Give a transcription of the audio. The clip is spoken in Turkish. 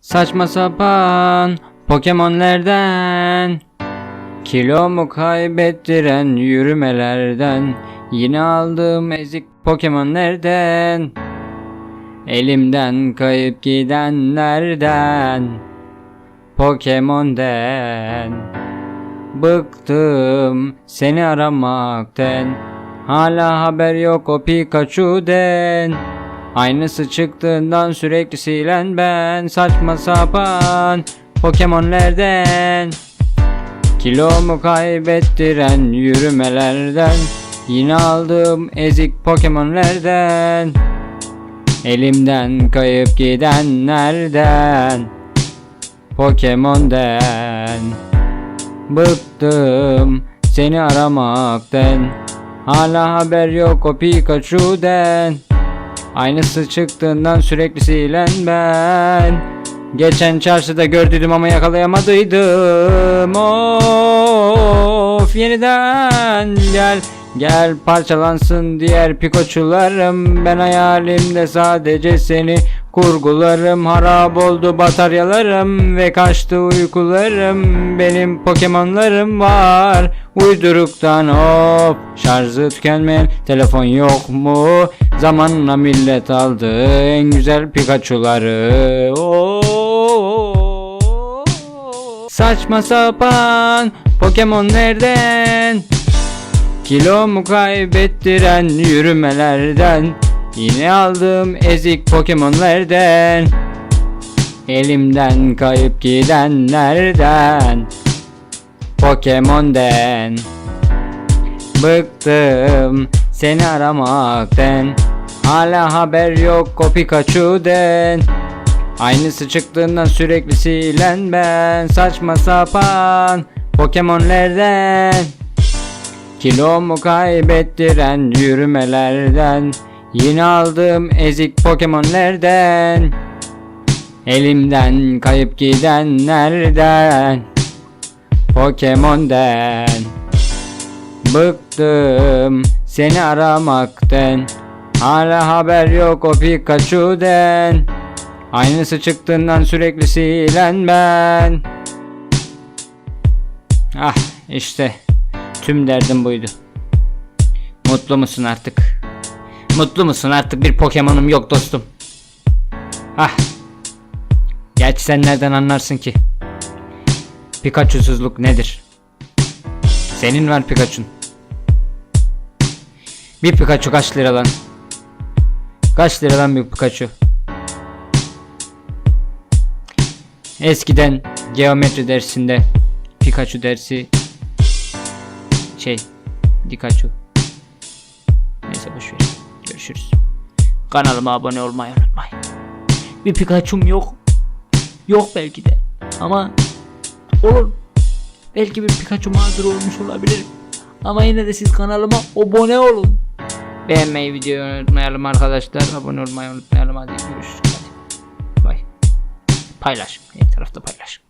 Saçma sapan Pokemon'lerden. Kilomu kaybettiren yürümelerden? Yine aldığım ezik Pokemon'lerden. Elimden kayıp gidenlerden. Pokemon'den. Bıktım seni aramaktan Hala haber yok o Pikachu'den Aynısı çıktığından sürekli silen ben Saçma sapan Pokemon'lerden. Kilomu kaybettiren yürümelerden. Yine aldığım ezik Pokemon'lerden. Elimden kayıp gidenlerden. Pokemon'den. Bıktım seni aramaktan. Hala haber yok o Pikachu'den Aynısı çıktığından sürekli silen ben. Geçen çarşıda gördüydüm ama yakalayamadıydım. Of yeniden gel Gel parçalansın diğer pikoçularım. Ben hayalimde sadece seni kurgularım Harap oldu bataryalarım ve kaçtı uykularım Benim pokemonlarım var Uyduruktan hop Şarjı tükenmeyen telefon yok mu? Zamanla millet aldı en güzel Pikachu'ları. Saçma sapan Pokemon nereden? Kilomu kaybettiren yürümelerden Yine aldığım ezik Pokemon'lerden Elimden kayıp gidenlerden. Pokemon'den. Bıktım seni aramaktan. Hala haber yok o Pikachu'den Aynısı çıktığından sürekli silen ben. Saçma sapan Pokemon'lerden Kilomu kaybettiren yürümelerden Yine aldığım ezik Pokemon'lerden Elimden kayıp gidenlerden Pokemon'den. Bıktım seni aramaktan. Hala haber yok o Pikachu'den. Aynısı çıktığından sürekli silen ben. Ah işte Tüm derdim buydu. Mutlu musun artık? Mutlu musun artık bir Pokemon'um yok dostum. Ah. Gerçi sen nereden anlarsın ki? Pikachu'suzluk nedir? Senin var Pikachu'n. Bir Pikachu kaç lira lan? Kaç lira lan bir Pikachu? Eskiden geometri dersinde Pikachu dersi şey Pikachu. Görüşürüz. Kanalıma abone olmayı unutmayın. Bir Pikachu'm yok. Yok belki de. Ama olur. Belki bir Pikachu mağdur olmuş olabilirim. Ama yine de siz kanalıma abone olun. Beğenmeyi videoyu unutmayalım arkadaşlar. Abone olmayı unutmayalım. Hadi görüşürüz. Hadi. Bye. Paylaş. Her tarafta paylaş.